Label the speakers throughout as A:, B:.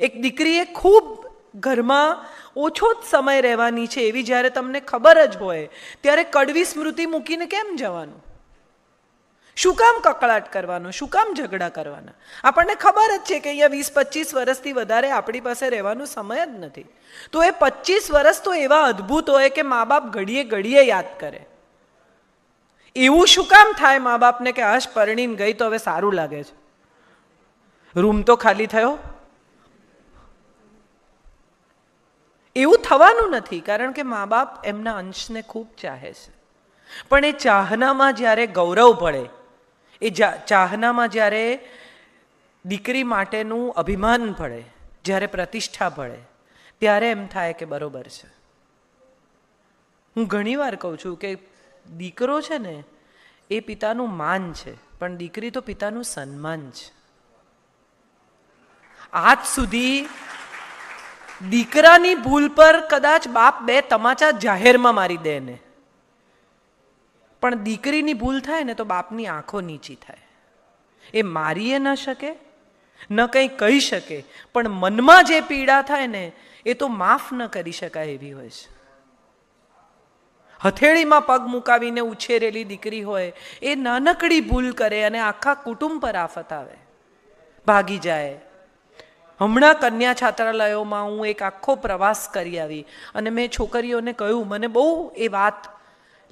A: એક દીકરીએ ખૂબ ઘરમાં ઓછો જ સમય રહેવાની છે એવી જ્યારે તમને ખબર જ હોય, ત્યારે કડવી સ્મૃતિ મૂકીને કેમ જવાનું? શું કામ કકળાટ કરવાનો? શું કામ ઝઘડા કરવાના? આપણને ખબર જ છે કે અહીંયા વીસ, પચીસ વર્ષથી વધારે આપણી પાસે રહેવાનો સમય જ નથી. તો એ પચીસ વર્ષ તો એવા અદ્ભુત હોય કે મા બાપ ઘડીએ ઘડીએ યાદ કરે. એવું શું કામ થાય મા બાપને કે હશ પરણીને ગઈ તો હવે સારું લાગે છે? રૂમ તો ખાલી થયો? એવું થવાનું નથી, કારણ કે મા બાપ એમના અંશને ખૂબ ચાહે છે. પણ એ ચાહનામાં જ્યારે ગૌરવ પડે એ ચાહનામાં જ્યારે દીકરી માટેનું અભિમાન પડે જ્યારે પ્રતિષ્ઠા પડે ત્યારે એમ થાય કે બરોબર છે. હું ઘણીવાર કહું છું કે દીકરો છે ને, એ પિતાનું માન છે, પણ દીકરી તો પિતાનું સન્માન છે. આજ સુધી દીકરાની ભૂલ પર કદાચ બાપ બે તમાચા જાહેરમાં મારી દે ને. પણ દીકરીની ભૂલ થાય ને તો બાપની આંખો નીચી થાય. એ મારીએ ન શકે, ન કંઈ કહી શકે, પણ મનમાં જે પીડા થાય ને, એ તો માફ ન કરી શકાય એવી હોય છે. હથેળીમાં પગ મુકાવીને ઉછેરેલી દીકરી હોય, એ નાનકડી ભૂલ કરે અને આખા કુટુંબ પર આફત આવે. ભાગી જાય હમણાં કન્યા છાત્રાલયોમાં હું એક આખો પ્રવાસ કરી આવી અને મેં છોકરીઓને કહ્યું, મને બહુ એ વાત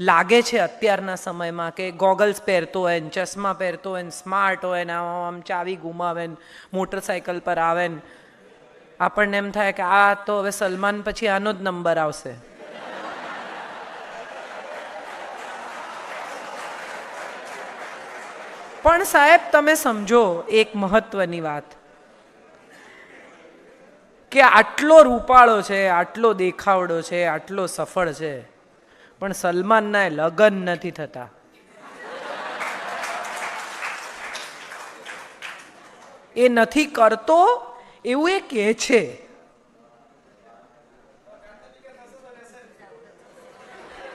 A: લાગે છે અત્યારના સમયમાં કે ગોગલ્સ પહેરતો હોય ને, ચશ્મા પહેરતો હોય ને સ્માર્ટ હોય ને, આમ આમ ચાવી ગુમાવે ને મોટરસાયકલ પર આવે ને. આપણને એમ થાય કે આ તો હવે સલમાન પછી આનો જ નંબર આવશે. પણ સાહેબ, તમે સમજો, એક મહત્વની વાત. કે આટલો રૂપાળો છે, આટલો દેખાવડો છે, આટલો સફળ છે, પણ સલમાનના લગ્ન નથી થતા. એ નથી કરતો, એવું એ કહે છે.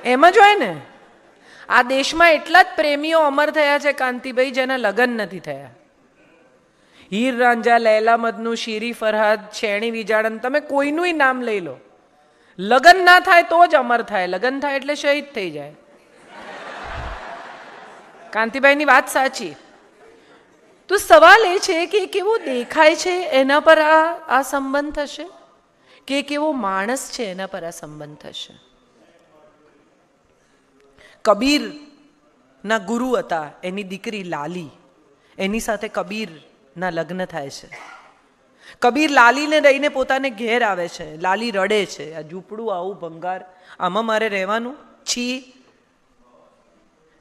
A: એમ જ હોય ને? આ દેશમાં એટલા જ પ્રેમીઓ અમર થયા છે, કાંતિભાઈ, જેના લગ્ન નથી થયા. હીર રાંઝા, લૈલા મદનું શીરી ફરહાદ, શેણી વિજાડન, તમે કોઈનું નામ લઈ લો. લગ્ન ના થાય તો જ અમર થાય. લગ્ન થાય એટલે શહીદ થઈ જાય. કાંતિભાઈની વાત સાચી. તો સવાલ એ છે કે કેવો દેખાય છે એના પર આ આ સંબંધ થશે? કે કેવો માણસ છે એના પર આ સંબંધ થશે? કબીર ના ગુરુ હતા, એની દીકરી લાલી. એની સાથે કબીરના લગ્ન થાય છે. કબીર લાલીને લઈને પોતાને ઘેર આવે છે. લાલી રડે છે. આ ઝૂંપડું આવું ભંગાર. આમાં મારે રહેવાનું? છી.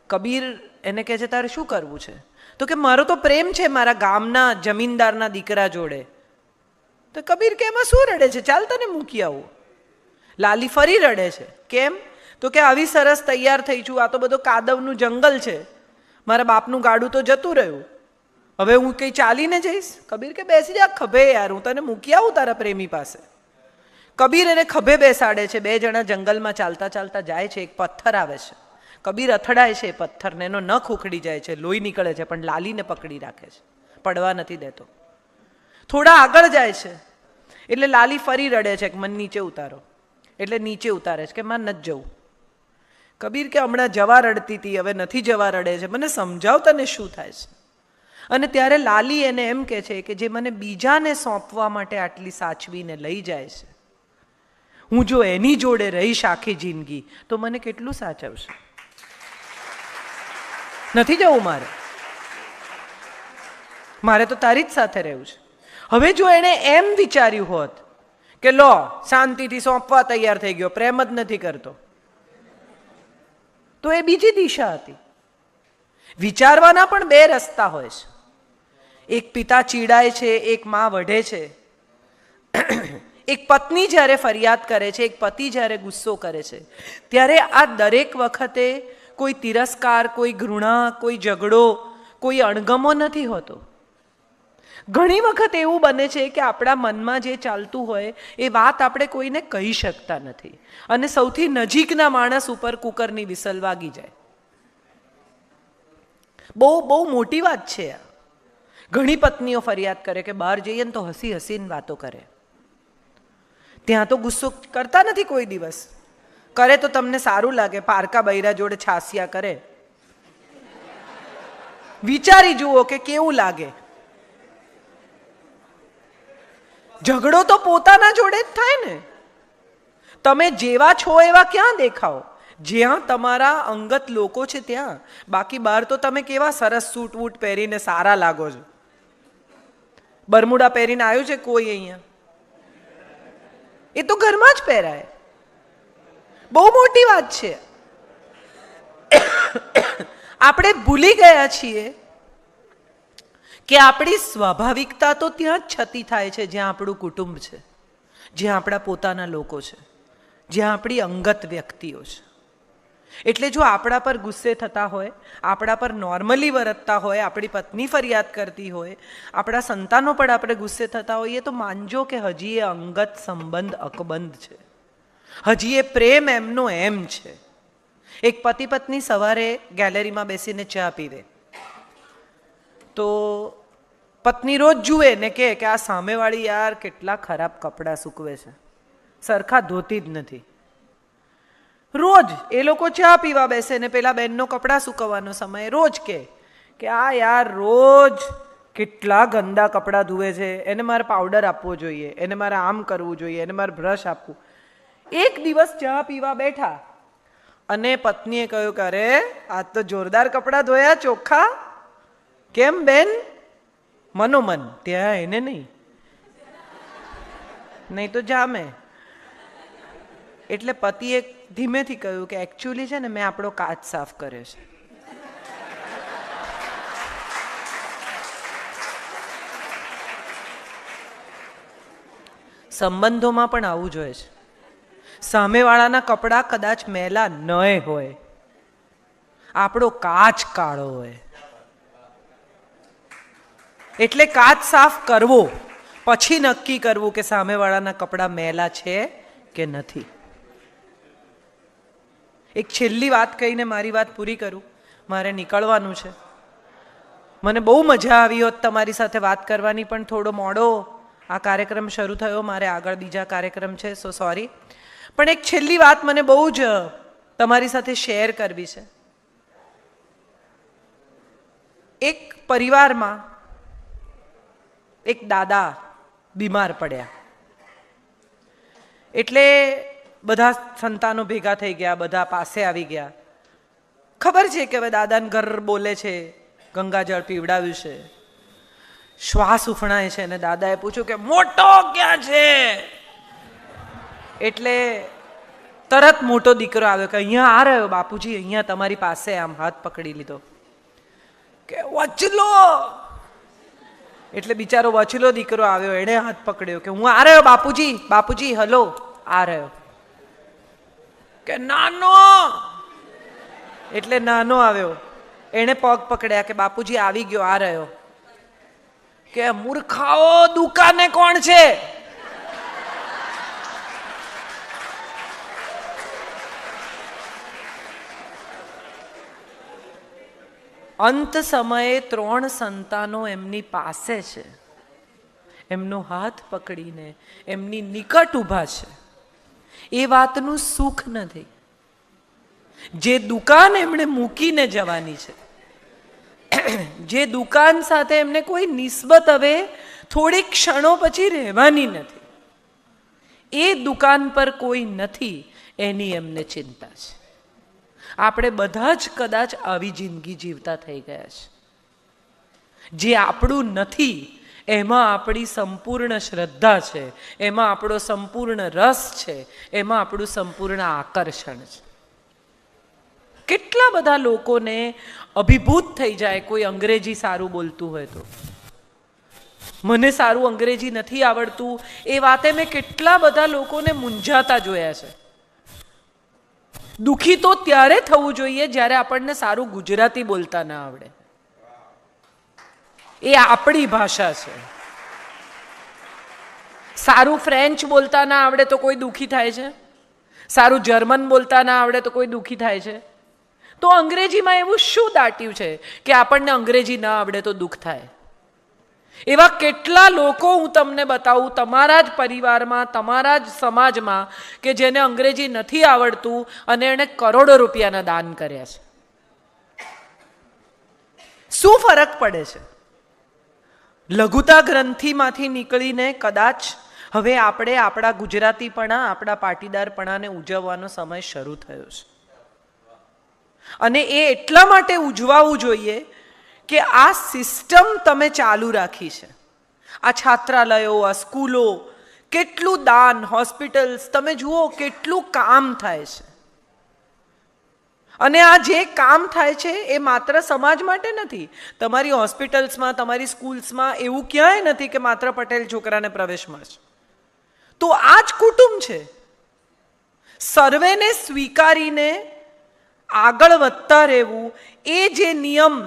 A: કબીર એને કહે છે, તારે શું કરવું છે? તો કે, મારો તો પ્રેમ છે મારા ગામના જમીનદારના દીકરા જોડે. તો કબીર કે, એમાં શું રડે છે? ચાલ તને મૂકી આવું. લાલી ફરી રડે છે. કેમ? તો કે, આવી સરસ તૈયાર થઈ છું. આ તો બધો કાદવનું જંગલ છે. મારા બાપનું ગાડું તો જતું રહ્યું. હવે હું કંઈ ચાલીને જઈશ? કબીર કે બેસી જા, ખભે યાર, હું તને મૂકી આવું તારા પ્રેમી પાસે. કબીર એને ખભે બેસાડે છે, બે જણા જંગલમાં ચાલતા ચાલતા જાય છે, એક પથ્થર આવે છે. કબીર અથડાય છે એ પથ્થરને, એનો નખ ઉખડી જાય છે, લોહી નીકળે છે, પણ લાલીને પકડી રાખે છે. પડવા નથી દેતો. થોડા આગળ જાય છે, એટલે લાલી ફરી રડે છે કે મને નીચે ઉતારો. એટલે નીચે ઉતારે છે, કે માં નથી જવું. કબીર કે હમણાં જવા રડતી હતી હવે નથી જવા રડે છે. મને સમજાવ તને શું થાય છે. અને ત્યારે લાલી એને એમ કહે છે કે જે મને બીજાને સોંપવા માટે આટલી સાચવીને લઈ જાય છે. હું જો એની જોડે રહીશ આખી જિંદગી, તો મને કેટલું સાચવશે? નથી જવું મારે? મારે તો તારી જ સાથે રહેવું છે. હવે જો એણે એમ વિચાર્યું હોત કે લો, શાંતિથી સોંપવા તૈયાર થઈ ગયો, પ્રેમ જ નથી કરતો, તો એ બીજી દિશા હતી. વિચારવાના પણ બે રસ્તા હોય છે. એક પિતા ચીડાય છે, એક મા વઢે છે. એક પત્ની જ્યારે ફરિયાદ કરે છે, એક પતિ જ્યારે ગુસ્સો કરે છે, ત્યારે આ દરેક વખતે કોઈ તિરસ્કાર, કોઈ ઘૃણા, કોઈ ઝઘડો, કોઈ અણગમો નથી હોતો. ઘણી વખત એવું બને છે કે આપણા મનમાં જે ચાલતું હોય, એ વાત આપણે કોઈને કહી શકતા નથી અને સૌથી નજીકના માણસ ઉપર કુકરની વિસલ વાગી જાય. બહુ બહુ મોટી વાત છે આ. ઘણી પત્નીઓ ફરિયાદ કરે કે બહાર જઈએ ને તો હસી હસીને વાતો કરે. ત્યાં તો ગુસ્સો કરતા નથી કોઈ દિવસ. કરે તો તમને સારું લાગે, પારકા બૈરા જોડે છાસિયા કરે. વિચારી જુઓ કે કેવું લાગે. ઝઘડો તો પોતાના જોડે જ થાય ને. તમે જેવા છો એવા ક્યાં દેખાઓ જ્યાં તમારા અંગત લોકો છે ત્યાં. બાકી બહાર તો તમે કેવા સરસ સૂટ વૂટ પહેરીને સારા લાગો છો? બરમુડા પહેરીને આવ્યું છે કોઈ અહીંયા? એ તો ઘરમાં જ પહેરાય. બહુ મોટી વાત છે. આપણે ભૂલી ગયા છીએ કે આપણી સ્વાભાવિકતા તો ત્યાં જ છતી થાય છે, જ્યાં આપણું કુટુંબ છે, જ્યાં આપણા પોતાના લોકો છે, જ્યાં આપણી અંગત વ્યક્તિઓ છે. એટલે જો આપણા પર ગુસ્સે થતા હોય, આપણા પર નોર્મલી વરતતા હોય, આપણી પત્ની ફરિયાદ કરતી હોય, આપણા સંતાનો પણ આપણે ગુસ્સે થતા હોઈએ, તો માનજો કે હજી એ અંગત સંબંધ અકબંધ છે. હજી એ પ્રેમ એમનો એમ છે. એક પતિ પત્ની સવારે ગેલેરીમાં બેસીને ચા પીવે. તો પત્ની રોજ જુએ ને કે આ સામેવાળી યાર કેટલા ખરાબ કપડાં સૂકવે છે. સરખા ધોતી જ નથી. રોજ એ લોકો ચા પીવા બેસે ને પેલા બેનનો કપડાં સૂકવવાનો સમય. રોજ કે કે આ યાર રોજ કેટલા ગંદા કપડાં ધુવે છે. એને મારે પાવડર આપવો જોઈએ. એને મારે આમ કરવું જોઈએ. એને મારે બ્રશ આપવું. એક દિવસ ચા પીવા બેઠા અને પત્નીએ કહ્યું કે, અરે, આ તો જોરદાર કપડાં ધોયા ચોખ્ખા કેમ બેન? મનોમન. ત્યાં એને નહીં. નહીં તો જામે. એટલે પતિએ ધીમેથી કહ્યું કે એકચ્યુઅલી છે ને મેં આપણો કાચ સાફ કર્યો છે. સંબંધોમાં પણ આવું જોઈએ છે. સામેવાળાના કપડાં કદાચ મેલા ન હોય. આપણો કાચ કાળો હોય. એટલે કાચ સાફ કરવો, પછી નક્કી કરવું કે સામેવાળાના કપડાં મેલા છે કે નથી. એક છેલ્લી વાત કહીને મારી વાત પૂરી કરું. મારે નીકળવાનું છે. મને બહુ મજા આવી હોત તમારી સાથે વાત કરવાની, પણ થોડો મોડો આ કાર્યક્રમ શરૂ થયો. મારે આગળ બીજા કાર્યક્રમ છે સો સોરી પણ એક છેલ્લી વાત મને બહુ જ તમારી સાથે શેર કરવી છે. એક પરિવારમાં એક દાદા બીમાર પડ્યા. એટલે બધા સંતાનો ભેગા થઈ ગયા, બધા પાસે આવી ગયા. ખબર છે કે હવે દાદાને ઘર બોલે છે, ગંગાજળ પીવડાવ્યું છે. શ્વાસ ઉફણાય છે અને દાદાએ પૂછ્યું કે મોટો ક્યાં છે? એટલે તરત મોટો દીકરો આવ્યો કે અહીંયા આ રહ્યો બાપુજી, અહીંયા તમારી પાસે આમ હાથ પકડી લીધો. કે વચલો! એટલે બિચારો વચલો દીકરો આવ્યો, એણે હાથ પકડ્યો કે હું આ રહ્યો બાપુજી બાપુજી, હલો, આ રહ્યો. કે નાનો! એટલે નાનો આવ્યો. એણે પગ પકડ્યા કે બાપુજી આવી ગયો, આ રહ્યો. કે મૂર્ખાઓ દુકાને કોણ છે? અંત સમયે ત્રણ સંતાનો એમની પાસે છે. એમનો હાથ પકડીને એમની નિકટ ઊભા છે. એ વાતનું સુખ નથી જે દુકાન એમણે મૂકીને જવાની છે, જે દુકાન સાથે એમને કોઈ નિસ્બત હવે થોડીક ક્ષણો પછી રહેવાની નથી, એ દુકાન પર કોઈ નથી એની એમને ચિંતા છે. આપણે બધા જ કદાચ આવી જિંદગી જીવતા થઈ ગયા છે. જે આપણું નથી એમાં આપણી સંપૂર્ણ શ્રદ્ધા છે, એમાં આપણો સંપૂર્ણ રસ છે, એમાં આપણું સંપૂર્ણ આકર્ષણ છે. કેટલા બધા લોકોને અભિભૂત થઈ જાય કોઈ અંગ્રેજી સારું બોલતું હોય તો. મને સારું અંગ્રેજી નથી આવડતું, એ વાતે મેં કેટલા બધા લોકોને મૂંઝાતા જોયા છે. દુઃખી તો ત્યારે થવું જોઈએ જ્યારે આપણને સારું ગુજરાતી બોલતા ના આવડે. એ આપણી ભાષા છે. સારું ફ્રેન્ચ બોલતા ના આવડે તો કોઈ દુઃખી થાય છે? સારું જર્મન બોલતા ના આવડે તો કોઈ દુખી થાય છે? તો અંગ્રેજીમાં એવું શું દાટ્યું છે કે આપણને અંગ્રેજી ના આવડે તો દુઃખ થાય? એવા કેટલા લોકો હું તમને બતાવું તમારા જ પરિવારમાં, તમારા જ સમાજમાં કે જેને અંગ્રેજી નથી આવડતું અને એણે કરોડો રૂપિયાના દાન કર્યા છે. શું ફરક પડે છે? લઘુતા ગ્રંથિમાંથી નીકળીને કદાચ હવે આપણે આપણા ગુજરાતીપણા, આપણા પાટીદારપણાને ઉજવવાનો સમય શરૂ થયો છે. અને એ એટલા માટે ઉજવાવું જોઈએ કે આ સિસ્ટમ તમે ચાલુ રાખી છે. આ છાત્રાલયો, આ સ્કૂલો, કેટલું દાન, હોસ્પિટલ્સ, તમે જુઓ કેટલું કામ થાય છે. અને આ જે કામ થાય છે એ માત્ર સમાજ માટે નથી. તમારી હોસ્પિટલ્સમાં, તમારી સ્કૂલ્સમાં એવું ક્યાંય નથી કે માત્ર પટેલ છોકરાને પ્રવેશ મળશે તો આ જ કુટુંબ છે. સર્વેને સ્વીકારીને આગળ વધતા રહેવું, એ જે નિયમ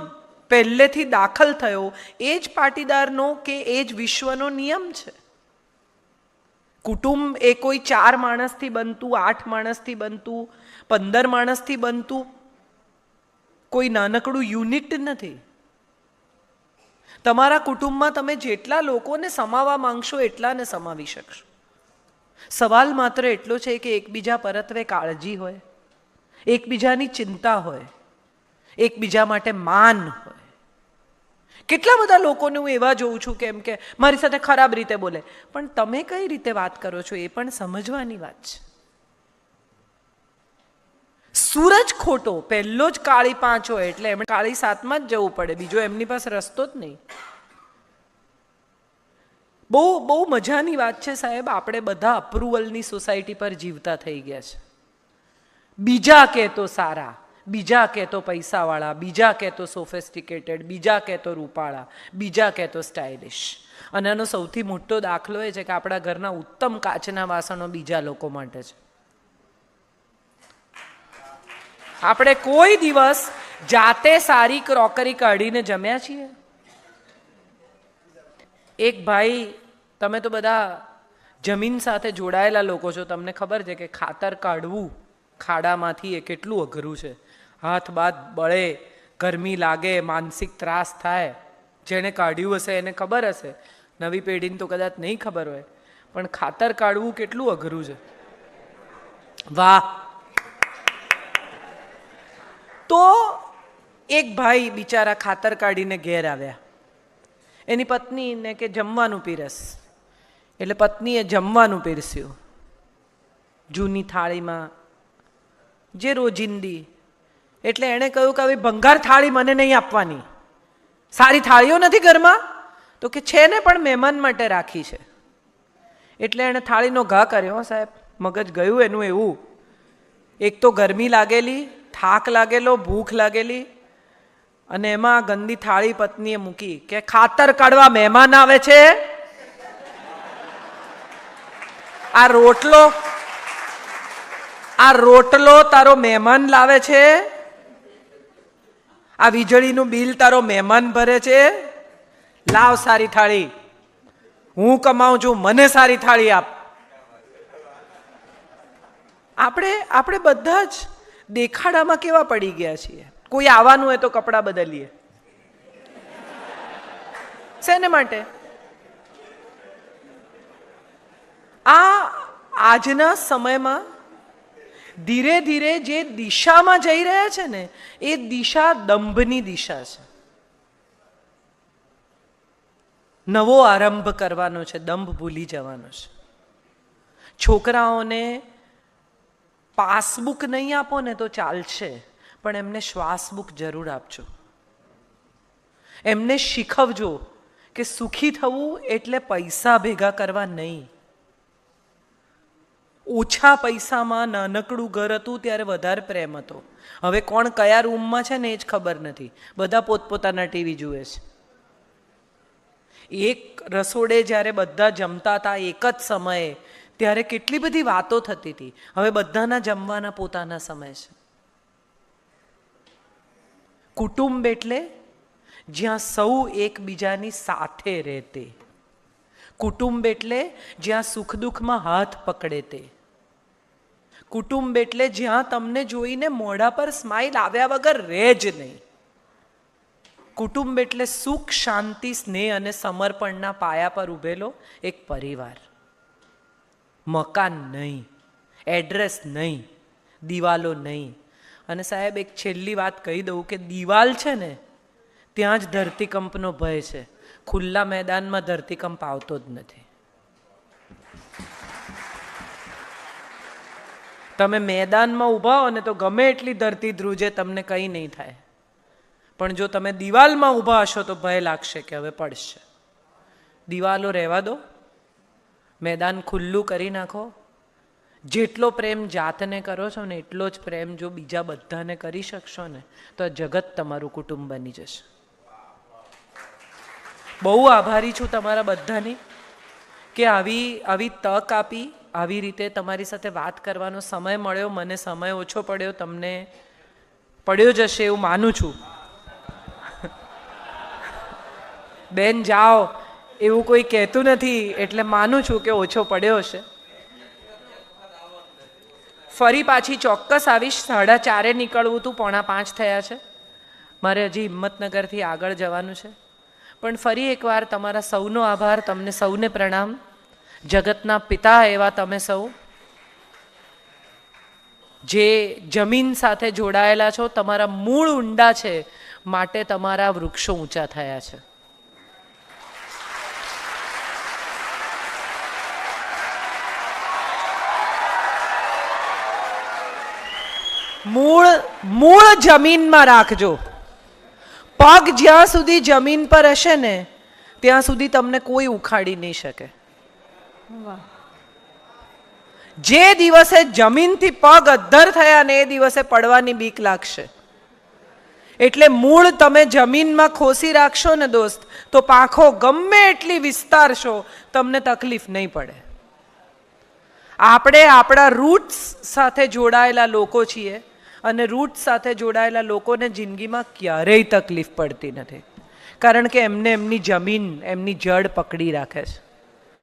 A: પહેલેથી દાખલ થયો, એ જ પાટીદારનો કે એ જ વિશ્વનો નિયમ છે. કુટુંબ એ કોઈ ચાર માણસથી બનતું, આઠ માણસથી બનતું પંદર માણસથી બનતું કોઈ નાનકડું યુનિટ નથી. તમારા કુટુંબમાં તમે જેટલા લોકોને સમાવવા માંગશો એટલાને સમાવી શકશો. સવાલ માત્ર એટલો છે કે એકબીજા પરત્વે કાળજી હોય, એકબીજાની ચિંતા હોય, એકબીજા માટે માન હોય. કેટલા બધા લોકોને હું એવા જોઉં છું કેમ કે મારી સાથે ખરાબ રીતે બોલે. પણ તમે કઈ રીતે વાત કરો છો એ પણ સમજવાની વાત છે. સૂરજ ખોટો, પહેલો જ કાળી પાંચ હોય એટલે એમણે કાળી સાતમાં જ જવું પડે, બીજો એમની પાસે રસ્તો જ નહીં. બહુ બહુ મજાની વાત છે સાહેબ, આપણે બધા અપ્રુવલની સોસાયટી પર જીવતા થઈ ગયા છે. બીજા કહેતો સારા, બીજા કહેતો પૈસાવાળા, બીજા કહેતો સોફેસ્ટિકેટેડ બીજા કહેતો રૂપાળા, બીજા કહેતો સ્ટાઇલિશ અને આનો સૌથી મોટો દાખલો એ છે કે આપણા ઘરના ઉત્તમ કાચના વાસણો બીજા લોકો માટે છે. આપણે કોઈ દિવસ જાતે સારી ક્રોકરી કાઢીને જમ્યા છીએ? એક ભાઈ, તમે તો બધા જમીન સાથે જોડાયેલા લોકો છો, તમને ખબર છે કે ખાતર કાઢવું ખાડામાંથી એ કેટલું અઘરું છે. હાથ બાદ બળે, ગરમી લાગે, માનસિક ત્રાસ થાય. જેણે કાઢ્યું હશે એને ખબર હશે. નવી પેઢીને તો કદાચ નહીં ખબર હોય. પણ ખાતર કાઢવું કેટલું અઘરું છે. વાહ! તો એક ભાઈ બિચારા ખાતર કાઢીને ઘેર આવ્યા. એની પત્નીને કે જમવાનું પીરસ. એટલે પત્નીએ જમવાનું પીરસ્યું. જૂની થાળીમાં જે રોજિંદી. એટલે એણે કહ્યું કે હવે ભંગાર થાળી મને નહીં આપવાની. સારી થાળીઓ નથી ઘરમાં? તો કે છે ને પણ મહેમાન માટે રાખી છે. એટલે એણે થાળીનો ઘા કર્યો સાહેબ, મગજ ગયું એનું એવું. એક તો ગરમી લાગેલી થાક લાગેલો, ભૂખ લાગેલી અને એમાં ગંદી થાળી પત્નીએ મૂકી કે ખાતર કાઢવા મહેમાન આવે છે? આ રોટલો આ રોટલો તારો મહેમાન લાવે છે? આ વીજળીનું બિલ તારો મહેમાન ભરે છે? લાવ સારી થાળી. હું કમાઉં છું, મને સારી થાળી આપ. આપણે આપણે બધા જ દેખાડામાં કેવા પડી ગયા છીએ? કોઈ આવવાનું હોય તો કપડાં બદલીએ. શેને માટે? આ આજના સમયમાં ધીરે ધીરે જે દિશામાં જઈ રહ્યા છે ને, એ દિશા દંભની દિશા છે. નવો આરંભ કરવાનો છે, દંભ ભૂલી જવાનો છે. છોકરાઓને પાસબુક નહીં આપો ને તો ચાલશે. પણ એમને શ્વાસબુક જરૂર આપજો. એમને શીખવજો કે સુખી થવું એટલે પૈસા ભેગા કરવા નહીં. ઓછા પૈસામાં નાનકડું ઘર હતું ત્યારે વધારે પ્રેમ હતો. હવે કોણ કયા રૂમમાં છે ને એ જ ખબર નથી. બધા પોતપોતાના ટીવી જુએ છે. એક રસોડે જ્યારે બધા જમતા હતા, એક જ સમયે ત્યારે કેટલી બધી વાતો થતી હતી. હવે બધાના જમવાના પોતાના સમય છે. કુટુંબ એટલે જ્યાં સૌ એકબીજાની સાથે રહેતે. કુટુંબ એટલે જ્યાં સુખ દુઃખમાં હાથ પકડે તે. કુટુંબ એટલે જ્યાં તમને જોઈને મોઢા પર સ્માઇલ આવ્યા વગર રહે જ નહીં. કુટુંબ એટલે સુખ, શાંતિ, સ્નેહ અને સમર્પણના પાયા પર ઊભેલો એક પરિવાર. મકાન નહીં, એડ્રેસ નહીં, દિવાલો નહીં. અને સાહેબ, એક છેલ્લી વાત કહી દઉં કે દિવાલ છે ને, ત્યાં જ ધરતીકંપનો ભય છે. ખુલ્લા મેદાનમાં ધરતીકંપ આવતો જ નથી. તમે મેદાનમાં ઊભા હો ને તો ગમે એટલી ધરતી ધ્રુજે તમને કંઈ નહીં થાય. પણ જો તમે દિવાલમાં ઊભા હશો તો ભય લાગશે કે હવે પડશે. દિવાલો રહેવા દો. મેદાન ખુલ્લું કરી નાખો. જેટલો પ્રેમ જાતને કરો છો ને એટલો જ પ્રેમ જો બીજા બધાને કરી શકશો ને, તો જગત તમારું કુટુંબ બની જશે. બહુ આભારી છું તમારા બધાની કે આવી આવી તક આપી, આવી રીતે તમારી સાથે વાત કરવાનો સમય મળ્યો, મને સમય ઓછો પડ્યો, તમને પડ્યો જશે એવું માનું છું. બેન, જાઓ. એવું કોઈ કહેતું નથી, એટલે માનું છું કે ઓછો પડ્યો હશે. ફરી પાછી ચોક્કસ આવીશ, સાડા ચારે નીકળવું હતું પોણા પાંચ થયા છે. મારે હજી હિંમતનગરથી આગળ જવાનું છે. પણ ફરી એકવાર તમારા સૌનો આભાર, તમને સૌને પ્રણામ. જગતના પિતા એવા તમે સૌ. જે જમીન સાથે જોડાયેલા છો, તમારા મૂળ ઊંડા છે, માટે તમારા વૃક્ષો ઊંચા થયા છે. મૂળ મૂળ જમીનમાં રાખજો. પગ જ્યાં સુધી જમીન પર હશે ને ત્યાં સુધી તમને કોઈ ઉખાડી નહીં શકે. જે દિવસે જમીનથી પગ અદ્ધર થયા ને એ દિવસે પડવાની બીક લાગશે. એટલે મૂળ તમે જમીનમાં ખોસી રાખશો ને દોસ્ત તો પાંખો ગમે એટલી વિસ્તારશો તમને તકલીફ નહીં પડે. આપણે આપણા રૂટ્સ સાથે જોડાયેલા લોકો છીએ. અને રૂટ સાથે જોડાયેલા લોકોને જિંદગીમાં ક્યારેય તકલીફ પડતી નથી. કારણ કે એમને એમની જમીન, એમની જડ પકડી રાખે છે.